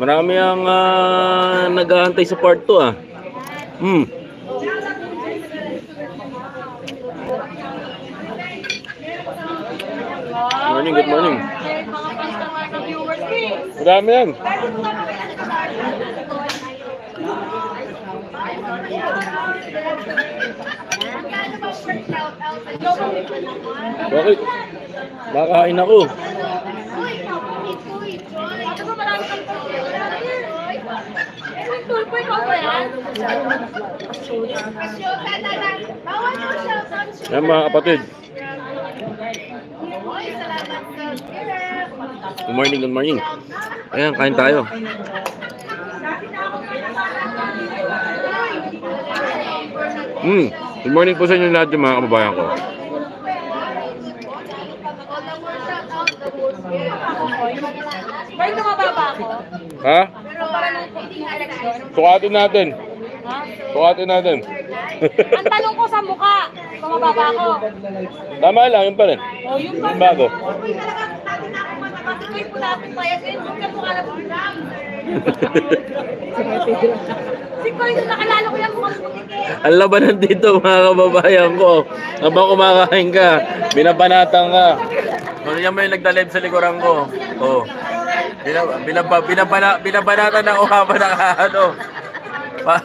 Marami ang ah, nag-aantay sa part 2 ah. Hmm. Morning, good morning. Marami yan. Bakit? Nakain ako. Ito ba marami kang May yan? Mga kapatid. Good morning, good morning. Ayan, kain tayo. Hmm. Good morning po sa inyo lahat yung mga kababayan ko. Ha? Pero para nung konting election. Sukatin natin. Ha? Sukatin natin. Ang tanong ko sa mukha, tumababa ako. Tama lang, yun pa rin. O, yun ba? Yung bago. Pa Si Koy, nakalala ko yan, mukhang putik eh. Ang labanan dito mga kababayan ko. Habang kumakain ka, binabanatan ka. Ano yan ba yung nagdalive sa likuran ko? Oh. Binab binaba binabana binabanatan ako habang nakaano. Pa-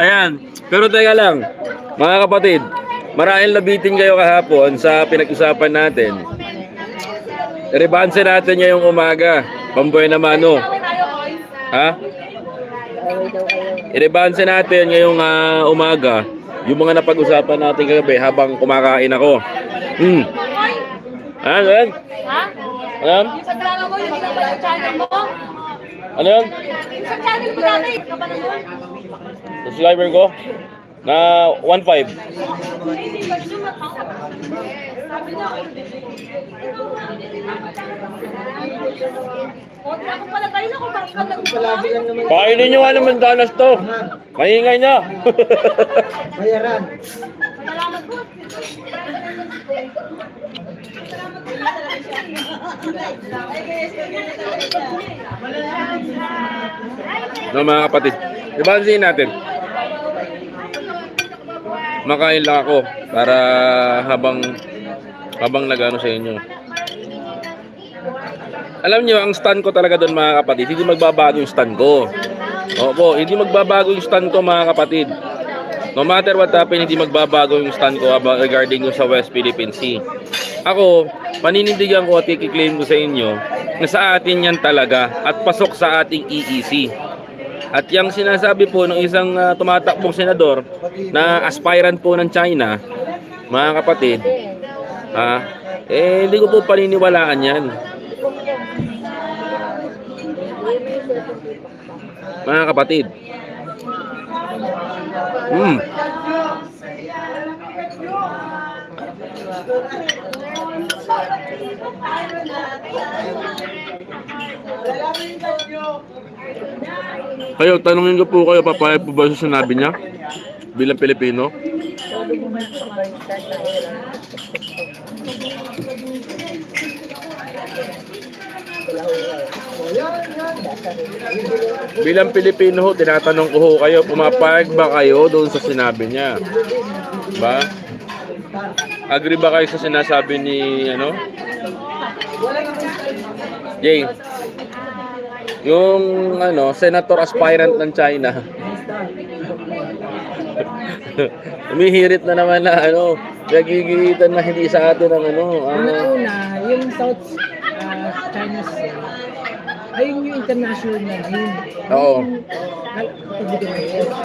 Ayan. Pero teka lang, mga kapatid, marahil nabitin kayo kahapon sa pinag-usapan natin. Rebanse natin ngayong umaga. Pamboy na mano. Ha? I-rebanse natin ngayong ah, umaga yung mga napag-usapan natin kagabi habang kumakain ako. Hmm. Ano yan? ha? Ano yan? Yung sa drama mo, yung ginagawa yung channel mo. Ano yan? Yung sa channel mo dati. Subscriber ko? Na 1.5. Hindi ba siya matawag? Sabi niya, O, di ako pala tayo na kung bakit ka nag- Kainin nyo nga naman danas to. Maingay na. Bayaran. Salamat po. No mga kapatid. Rebansin natin. Makain lang ako para habang habang nagano sa inyo. Alam niyo, ang stand ko talaga doon mga kapatid, hindi magbabago yung stand ko. Opo, hindi magbabago yung stand ko mga kapatid. No matter what happen, hindi magbabago yung stand ko regarding yung sa West Philippine Sea. Ako, paninindigan ko at i-claim ko sa inyo na sa atin yan talaga at pasok sa ating EEC. At yung sinasabi po ng isang ah, tumatakbong senador na aspirant po ng China, mga kapatid, ah, eh hindi ko po paniniwalaan yan. Mga kapatid. Hmm. Kayo, tanungin ko po kayo, papayag po ba sa sinabi niya? Bilang Pilipino? Bilang Pilipino tinatanong ko kayo, pumapayag ba kayo doon sa sinabi niya? Ba? Agree ba kayo sa sinasabi ni, ano? Jay, yung, ano, senator aspirant ng China. Umihirit na naman na, ano, nagigilitan na hindi sa atin ang, ano, ang, Una-una, yung South uh, China Sea, yung international na yun. Oo.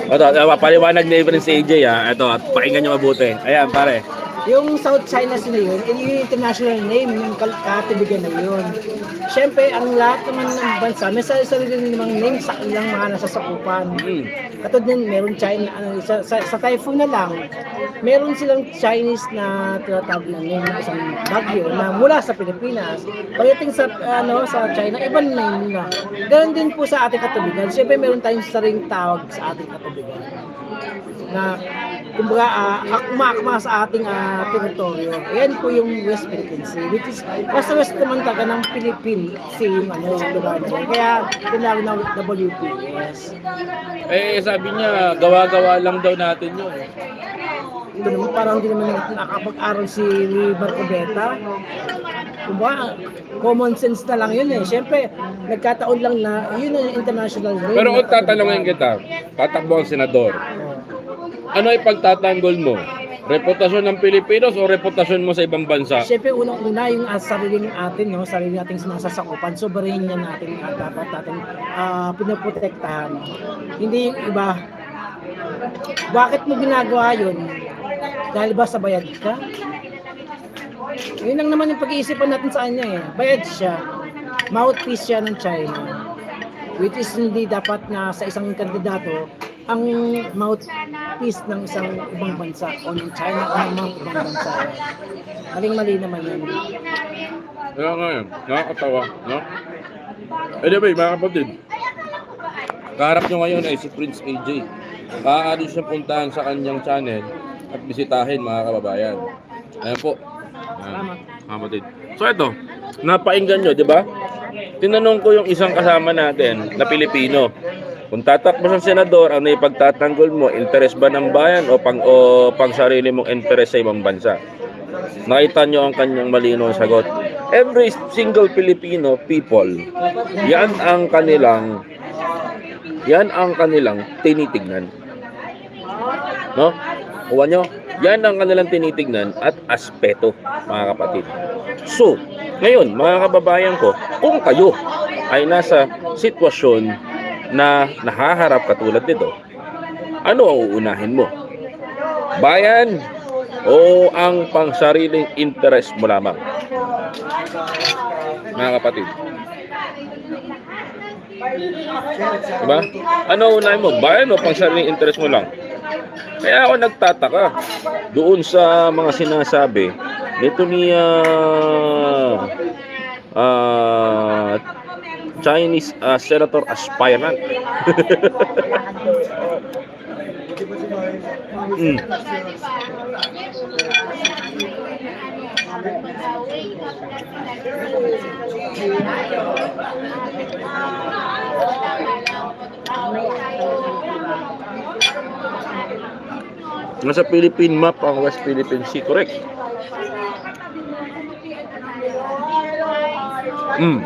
Ito, ito, paliwanag ni Evelyn si AJ ha. Ito, at pakinggan nyo mabuti. Ayan, pare. Yung South China Sea na yun, yun yung international name ng katibigan na yun. Siyempre, ang lahat naman ng bansa, may sarili namang name sa ilang mga nasasakupan. Hmm. Katulad din, meron China, ano, sa, sa, sa typhoon na lang, meron silang Chinese na tinatawag na name ng isang bagyo na mula sa Pilipinas. Pagdating sa, ano, sa China, ibang name nila. Ganon din po sa ating katubigan. Siyempre, meron tayong sariling tawag sa ating katubigan na kumbaga uh, akma-akma sa ating ah, teritoryo. Yan po yung West Philippine Sea, which is basta west naman talaga ng Philippines. same, same ano, lugar na yun. Kaya tinawag ng WPS. Eh, sabi niya, gawa-gawa lang daw natin yun. Ito naman, parang hindi naman nakapag-aral si Marco Beta. Kumbaga, common sense na lang yun eh. Siyempre, nagkataon lang na yun ang international name. Pero kung tatanungin kita, tatakbo ang senador, Oh. ano ipagtatanggol mo? Reputasyon ng Pilipinos o reputasyon mo sa ibang bansa? Siyempre, unang-una yung uh, sarili atin, no? sarili nating sinasasakupan, sobrahin yan natin at dapat natin ah, pinoprotektahan. Hindi yung iba. Bakit mo ginagawa yun? Dahil ba sa bayad ka? Yun lang naman yung pag-iisipan natin sa kanya eh. Bayad siya. Mouthpiece siya ng China. Which is hindi dapat na sa isang kandidato ang mouthpiece ng isang ibang bansa o ng China o ng mga ibang bansa. Maling-mali naman yun. Kaya nga yun, nakakatawa, no? Anyway, mga kapatid, kaharap nyo ngayon ay si Prince AJ. Kakaalis siya puntahan sa kanyang channel at bisitahin mga kababayan. Ayan po. Salamat. kapatid. So ito, napainggan nyo, di ba? Tinanong ko yung isang kasama natin na Pilipino. Kung tatakbo sa senador, ano ipagtatanggol mo? Interes ba ng bayan o pang, o pang sarili mong interes sa ibang bansa? Nakita nyo ang kanyang malinaw na sagot. Every single Filipino people, yan ang kanilang yan ang kanilang tinitignan. No? Kuha nyo? Yan ang kanilang tinitignan at aspeto, mga kapatid. So, ngayon, mga kababayan ko, kung kayo ay nasa sitwasyon na nahaharap katulad nito, ano ang uunahin mo? Bayan o ang pangsariling interest mo lamang? Mga kapatid. Diba? Ano unahin mo? Bayan o pangsariling interest mo lang? Kaya ako nagtataka doon sa mga sinasabi nito ni ah, ah, Chinese ah, senator aspirant. mm. Nasa Philippine map ang West Philippine Sea, correct? Mm.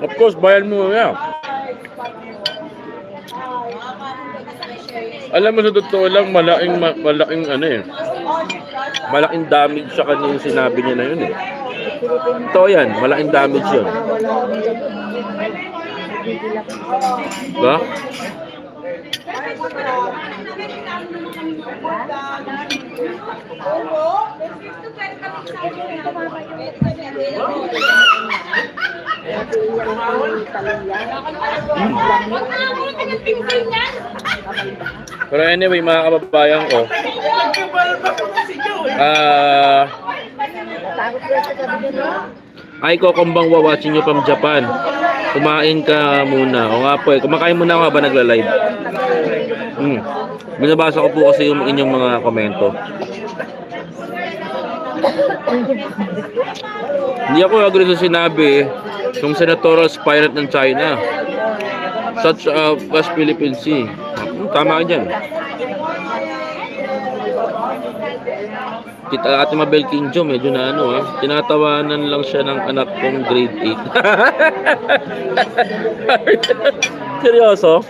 Of course, bayan mo yan. Alam mo sa totoo lang, malaking, ma- malaking ano eh. Malaking damage sa kanya yung sinabi niya na yun eh. Totoo yan, malaking damage yun. Ba? Pero anyway, mga kababayan ko, ah, ay ko kumbang watching nyo from Japan. Kumain ka muna. O nga po eh, kumakain muna ako ba nagla-live? Hmm. Binabasa ko po kasi yung inyong mga komento. Hindi ako agree sa sinabi yung senatorial aspirant ng China. Such a West Philippine Sea. Hmm, tama ka dyan. Kita Ate Mabel King Jo, medyo na ano ha. Tinatawanan lang siya ng anak kong grade 8. Seryoso?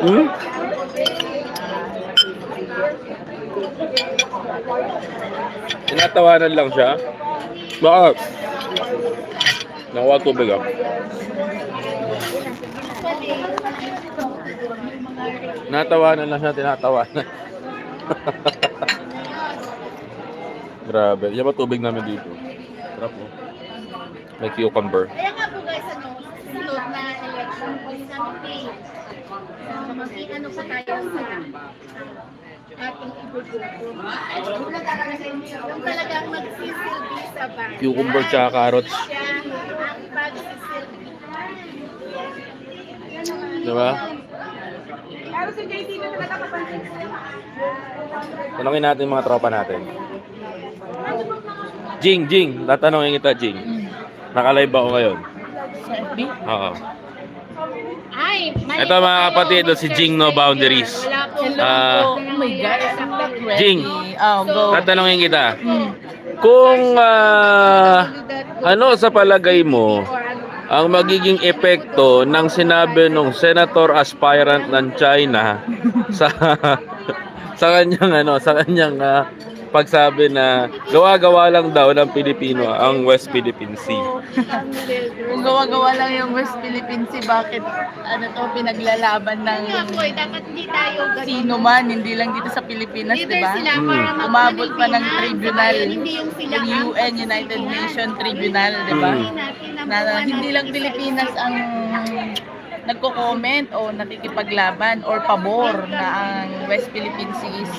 Hmm? Tinatawanan lang siya? Bakit? Nakuha tubig ah. Natawanan lang siya, tinatawanan. Grabe. Yan ba tubig namin dito? Sarap oh. May cucumber. Kaya nga po guys, ano, sunod na election po sa May. Mag-ano po tayo sa ating ibubuto. Yung talagang magsisilbi sa bayan. Cucumber tsaka carrots. Siya ang pagsisilbi. Diba? Tanongin natin mga tropa natin. Jing, Jing, tatanungin kita, Jing. Nakalive ba ako ngayon? Sa FB? Oo. Ay, may Ito mga kapatid, si Jing No Boundaries. Wala po. Ah. Oh my God, I'm not ready. Jing. Oh, go. Tatanungin kita. Hmm. Kung ah, ano sa palagay mo ang magiging epekto ng sinabi ng senator aspirant ng China sa sa kanyang ano sa kanyang ah, pagsabi na gawa-gawa lang daw ng Pilipino ang West Philippine Sea. Kung gawa-gawa lang yung West Philippine Sea, bakit ano to, pinaglalaban ng Nga po, dapat hindi tayo ganun. sino man, hindi lang dito sa Pilipinas, di Leader ba? sila Hmm. para mag- Umabot pa ng tribunal. Hindi yung sila Yung ang UN, United Nations Tribunal, di ba? Hmm. Na, na hindi lang Pilipinas ang nagko-comment o nakikipaglaban or pabor na ang West Philippine Sea is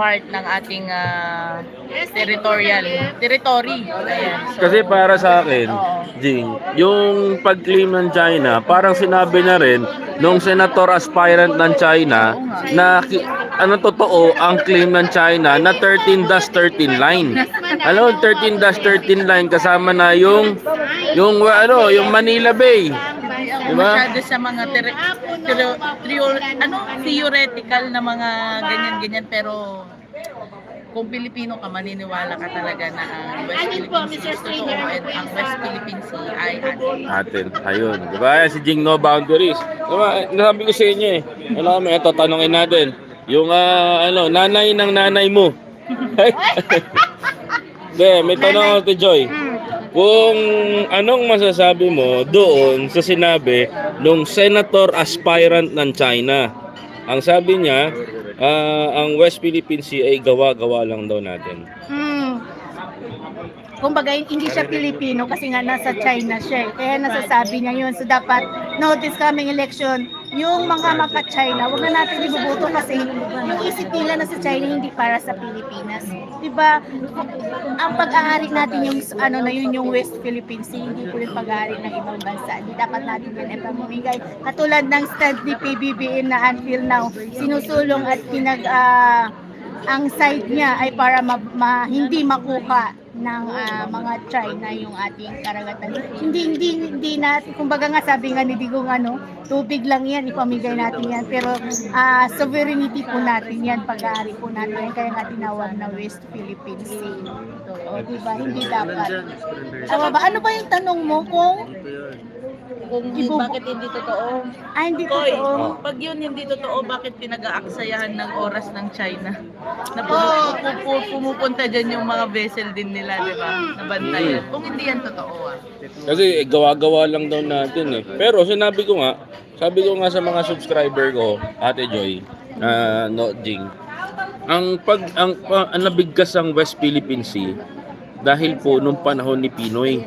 part ng ating ah, territorial territory. Ayan. So, Kasi para sa akin, Oo. Jing, yung pag-claim ng China, parang sinabi na rin nung senator aspirant ng China na ki- ano totoo ang claim ng China na 13-13 line. Ano, 13-13 line kasama na yung yung ano, yung Manila Bay. Ang Diba? masyado sa mga tero- trio- ano, theoretical na mga ganyan-ganyan pero kung Pilipino ka, maniniwala ka talaga na ang West Alin po, Philippine Sea Mr. is totoo at ang West sa- Philippine Sea ay atin. Atin, ayun. Diba? Si Jing No Boundaries. Diba? Nasabi ko sa inyo eh. Ano kami, ito, tanongin natin. Yung ah, ano, nanay ng nanay mo. De, may tanong ako kay Joy. Kung anong masasabi mo doon sa sinabi nung senator aspirant ng China. Ang sabi niya, ah, ang West Philippine Sea ay gawa-gawa lang daw natin. Hmm. Kumbaga, hindi siya Pilipino kasi nga nasa China siya. eh. Kaya nasasabi niya yun. So, dapat notice coming election, yung mga maka-China, wag na natin ibubuto kasi yung isip nila na sa China hindi para sa Pilipinas. Diba? Ang pag-aari natin yung ano na yun yung West Philippine Sea, hindi po yung pag-aari ng ibang bansa. Hindi dapat natin yun ipamimigay. Katulad ng stand ni PBBM na until now, sinusulong at pinag ah, ang side niya ay para ma, ma- hindi makuha ng ah, mga China yung ating karagatan. Hindi hindi hindi natin kumbaga nga sabi nga ni Digong ano, tubig lang yan ipamigay natin yan pero ah, sovereignty po natin yan pag-aari po natin yan kaya nga tinawag na West Philippine Sea. So, o, diba? Hindi dapat. Tama ba? Ano ba yung tanong mo kung Kung Ibu- bakit hindi totoo? ah, hindi Koy, totoo? pag yun hindi totoo, bakit pinag-aaksayahan ng oras ng China? Na pu- pu- pu- pumupunta dyan yung mga vessel din nila, di ba? Nabantayan. Kung hindi yan totoo ah. Kasi eh, gawa-gawa lang daw natin eh. Pero sinabi ko nga, sabi ko nga sa mga subscriber ko, Ate Joy, ah no Jing, ang pag ang, pa- ang nabigkas ang West Philippine Sea dahil po nung panahon ni Pinoy.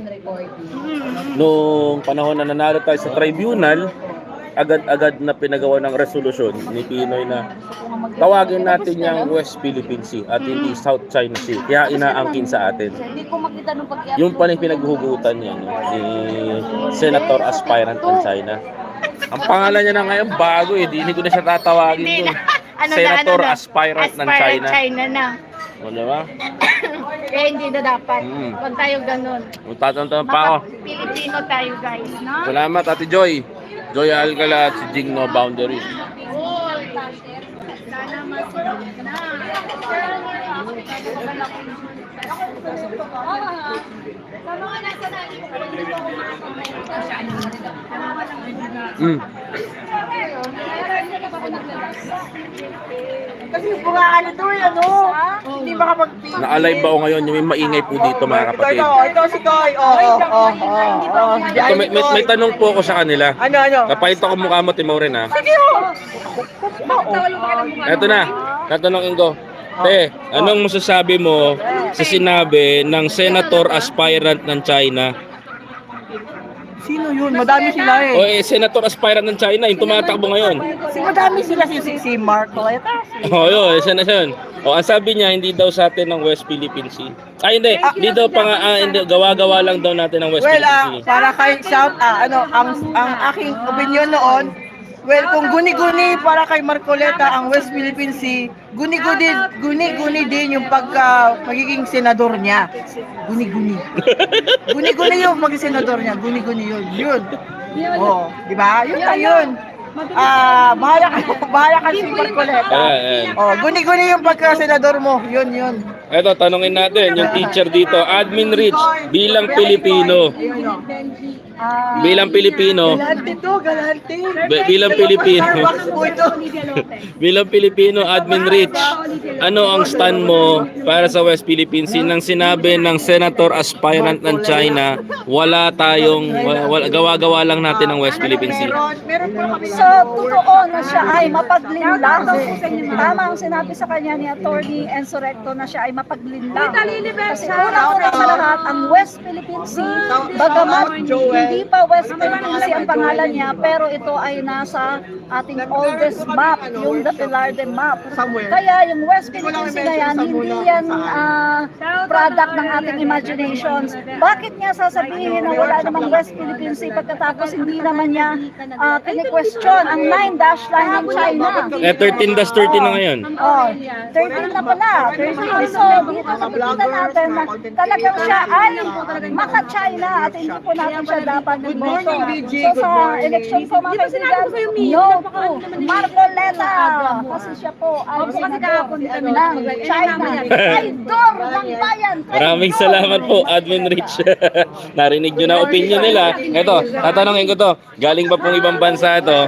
Nung panahon na nanalo tayo sa tribunal, agad-agad na pinagawa ng resolusyon ni Pinoy na tawagin natin yung West Philippine Sea at hindi South China Sea. Kaya inaangkin sa atin. Yung pala yung pinaghuhugutan niya, no? ni Senator Aspirant ng China. Ang pangalan niya na ngayon, bago eh. Di, hindi ko na siya tatawagin doon. Ano na, Senator ano? Aspirant ng Aspirant China. China na. O, di ba? Kaya hindi na dapat. Mm. Huwag tayo ganun. Tatantanan pa ako. Pilipino tayo guys, no? Salamat, Ate Joy. Joy Alcala at si Jing No Boundaries. Sana masunod na. Mm. Kasi bungaan ito eh, ano? Hindi makapag-pig. Naka-live ba ako ngayon? Yung may maingay po dito mga kapatid. ito si Koy. Oo, oo, oo. Ito, may, may, may tanong po ako sa kanila. Ano, ano? Kapahit ako mukha mo, Timorin ha. Sige oh. Eto na, tatanungin ko. Te, anong masasabi mo sa sinabi ng senator aspirant ng China? Sino yun? Madami sila O eh, senator aspirant ng China, yung tumatakbo ngayon. Si madami sila si, si, si Marco. Ito. O yun, isa na siya yun. O ang sabi niya, hindi daw sa atin ng West Philippine Sea. Ay hindi, hindi daw pa nga, ah, hindi, gawa-gawa lang daw natin ng West Well, Philippine ah, Sea. para kay Sam, ah, ano, ang ang aking opinion noon, Well, kung guni-guni para kay Marcoleta ang West Philippine Sea, guni-guni, guni-guni din yung pagka magiging senador niya. Guni-guni. Guni-guni yung maging senador niya. Guni-guni yun. Yun. Oh, di ba? Yun na yun. Ah, bahala ka, bahala ka si Marcoleta. Ayan, ayan. Oh, guni-guni yung pagka senador mo. Yun, yun. Eto, tanungin natin, yung teacher dito, Admin Rich, bilang Pilipino, bilang Pilipino, Galante to, galante. bi- bilang Pilipino, Starbucks po ito. bilang Pilipino, Admin Rich, ano ang stand mo para sa West Philippine Sea nang sinabi ng senator aspirant ng China, wala tayong, wa- wala, gawa-gawa lang natin ang West Philippine Sea. So, totoo na siya ay mapaglinlang. Tama ang sinabi sa kanya ni Attorney Enzo Recto na siya ay mapaglinlang. Kasi una-una sa lahat, ang West Philippine Sea, bagamat hindi pa West Philippine Sea ang pangalan niya, pero ito ay nasa ating oldest map, yung the Pilarde map. Kaya yung West Philippine Sea na yan, hindi yan ah, product ng ating imaginations. Bakit niya sasabihin na wala namang West Philippine Sea pagkatapos hindi naman niya uh, question ang 9 dash line ng China? Eh, 13 das 30 na ngayon. Oh, 13 na pala. 13. So, dito nakikita natin na talagang siya ay maka-China at hindi po natin siya dapat iboto. So, sa election po mga kaibigan, no to Marcoleta. Kasi siya po ay ng China. Idol ng bayan. Maraming salamat po, Admin Rich. Narinig nyo na opinion nila. Ito, tatanungin ko to. Galing pa pong ibang bansa ito.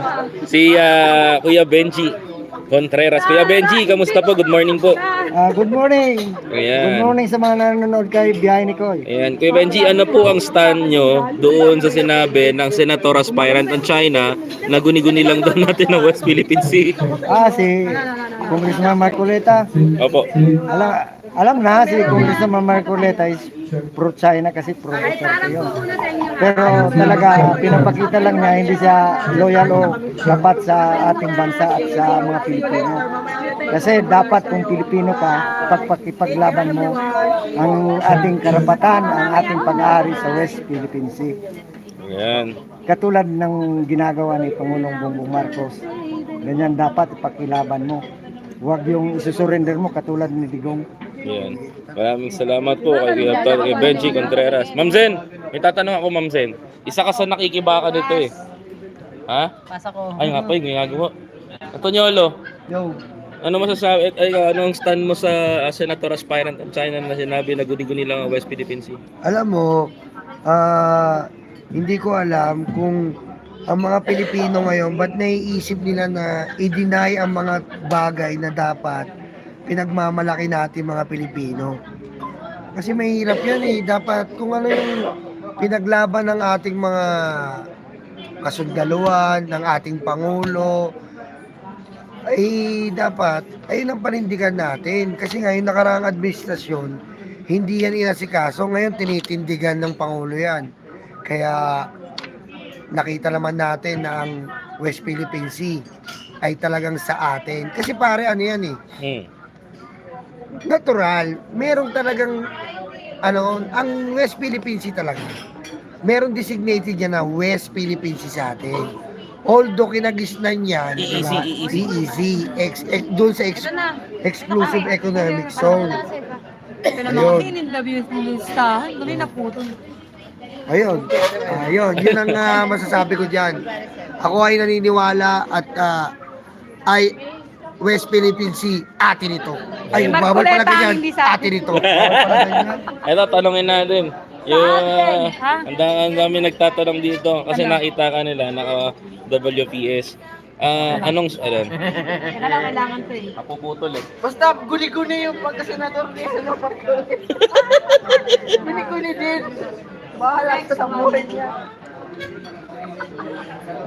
Si ah, Kuya Benji Contreras. Kuya Benji, kamusta po? Good morning po. Ah, good morning. Good Ayan. morning sa mga nanonood kay Biyahe ni Koy. Ayan. Kuya Benji, ano po ang stand nyo doon sa sinabi ng senator aspirant ng China na guni-guni lang daw natin ng West Philippine Sea? Ah, si Congressman Marcoleta. Opo. Alam, alam na si Congressman Marcoleta is pro-China kasi pro-Duterte yun. Pero talaga, pinapakita lang niya, hindi siya loyal o dapat sa ating bansa at sa mga Pilipino. Kasi dapat kung Pilipino ka, pagpakipaglaban mo ang ating karapatan, ang ating pag-aari sa West Philippine Sea. Ayan. katulad ng ginagawa ni Pangulong Bongbong Marcos. Ganyan dapat ipakilaban mo. Huwag yung isusurrender mo katulad ni Digong. Ayan. Maraming salamat po kay, Kuya Tol, kay Benji Contreras. Ma'am Zen, may tatanong ako Ma'am Zen. Isa ka sa nakikibaka nito eh. Ha? Pasa ko. Ay nga pa, yung ginagawa. Antoniolo, Yo, ano masasabi, ay, ano ang stand mo sa uh, Senator aspirant ng China na sinabi na guni-guni lang ang West Philippine Sea? alam mo, ah, hindi ko alam kung ang mga Pilipino ngayon, ba't naiisip nila na i-deny ang mga bagay na dapat pinagmamalaki natin mga Pilipino. Kasi mahirap yan eh. Dapat kung ano yung pinaglaban ng ating mga kasundaluan, ng ating Pangulo, ay dapat, ayun ang panindigan natin. Kasi ngayon nakaraang administrasyon, hindi yan inasikaso. Ngayon tinitindigan ng Pangulo yan. Kaya nakita naman natin na ang West Philippine Sea ay talagang sa atin. Kasi pare ano yan eh, Hmm. Natural, merong talagang ano, ang West Philippine Sea talaga. Merong designated niya na West Philippine Sea sa atin. Although kinagisnan niyan, EEZ? EEZ. Ex, ex, doon sa ex, exclusive economic zone. Ayun. Ayun. Ayun. Yun ang ah, masasabi ko dyan. Ako ay naniniwala at ah, ay West Philippine Sea, atin ito. Ay, bawal pala ganyan, atin ito. Bawal pala ganyan. Eto, tanongin natin. Yung, uh, ang, da- ang dami nagtatanong dito kasi nakita ka nila, naka WPS. Ah, anong, ano? Napuputol eh. Basta guni-guni yung pagka-senador ni Senador Marcoleta. Guni-guni din. Bahala sa buhay niya.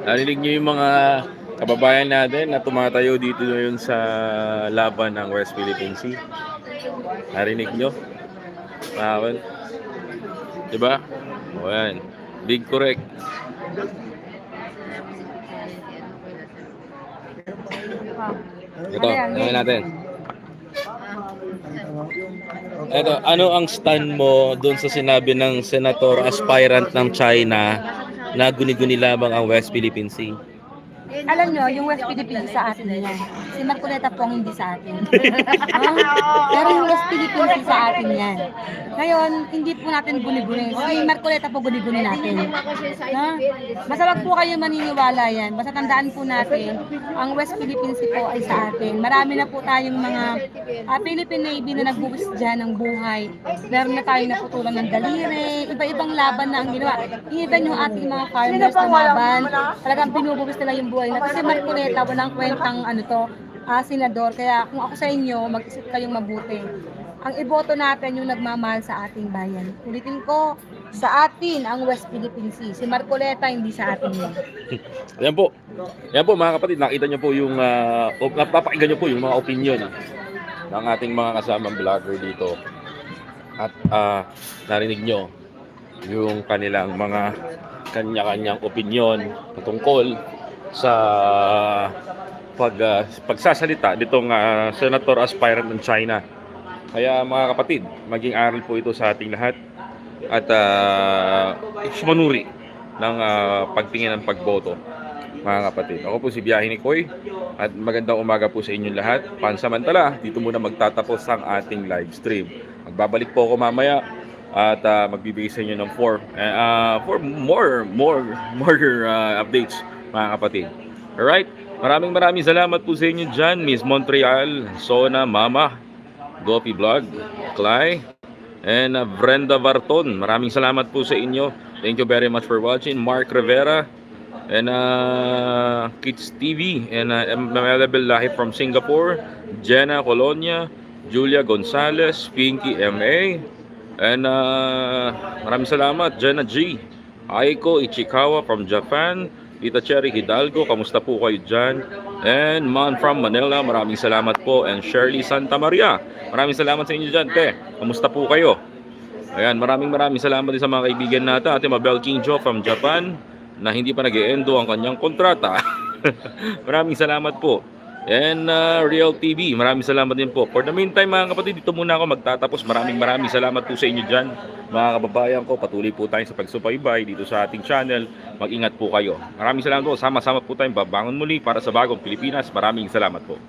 Narinig niyo yung mga kababayan natin na tumatayo dito ngayon sa laban ng West Philippine Sea. Narinig niyo? Nakakon? Diba? O yan. Big correct. Ito, tanongin natin. Ito, ano ang stand mo doon sa sinabi ng senator aspirant ng China na guni-guni lamang ang West Philippine Sea? Alam nyo, yung West Philippines sa atin yan. Si Marcoleta po ang hindi sa atin. Ah, Pero yung West Philippines sa atin yan. Ngayon, hindi po natin guni-guni. Si Marcoleta po guni-guni natin. Ha? Basta wag po kayo maniniwala yan. Basta tandaan po natin, ang West Philippines po ay sa atin. Marami na po tayong mga ah, Philippine Navy na nagbuwis dyan ng buhay. Meron na tayong naputulan ng daliri, iba-ibang laban na ang ginawa. Even yung ating mga farmers na laban, talagang binubuwis nila yung buhay. Na kasi Marcoleta, walang kwentang ano to, ah, senador. Kaya kung ako sa inyo, mag-isip kayong mabuti. Ang iboto natin yung nagmamahal sa ating bayan. Ulitin ko, sa atin ang West Philippine Sea. Si Marcoleta, hindi sa atin yun. Ayan po. Ayan po mga kapatid, nakita niyo po yung, uh, napapakinggan niyo po yung mga opinion ng ating mga kasamang vlogger dito. At ah, narinig niyo yung kanilang mga kanya-kanyang opinion patungkol sa pag, ah, pagsasalita nitong ah, senator aspirant ng China. Kaya mga kapatid, maging aral po ito sa ating lahat at uh, manuri ng ah, pagtingin ng pagboto mga kapatid. Ako po si Biyahe ni Koy at magandang umaga po sa inyong lahat. Pansamantala, dito muna magtatapos ang ating live stream. Magbabalik po ako mamaya at ah, magbibigay sa inyo ng for, uh, for more more more ah, updates mga kapatid. Alright? Maraming maraming salamat po sa inyo dyan, Miss Montreal, Sona, Mama, Gopi Vlog, Clay, and uh, Brenda Varton. Maraming salamat po sa inyo. Thank you very much for watching. Mark Rivera and uh, Kids TV and uh, available live from Singapore. Jenna Colonia, Julia Gonzalez, Pinky MA, and uh, maraming salamat. Jenna G. Aiko Ichikawa from Japan. Tita Cherry Hidalgo, kamusta po kayo dyan? And Man from Manila, maraming salamat po. And Shirley Santa Maria, maraming salamat sa inyo dyan, te. Kamusta po kayo? Ayan, maraming maraming salamat din sa mga kaibigan natin. Ate Mabel King Jo from Japan na hindi pa nag endo ang kanyang kontrata. maraming salamat po. And uh, Real TV, maraming salamat din po. For the meantime mga kapatid, dito muna ako magtatapos. Maraming maraming salamat po sa inyo dyan. Mga kababayan ko, patuloy po tayo sa pagsubaybay dito sa ating channel. Mag-ingat po kayo. Maraming salamat po. Sama-sama po tayong babangon muli para sa bagong Pilipinas. Maraming salamat po.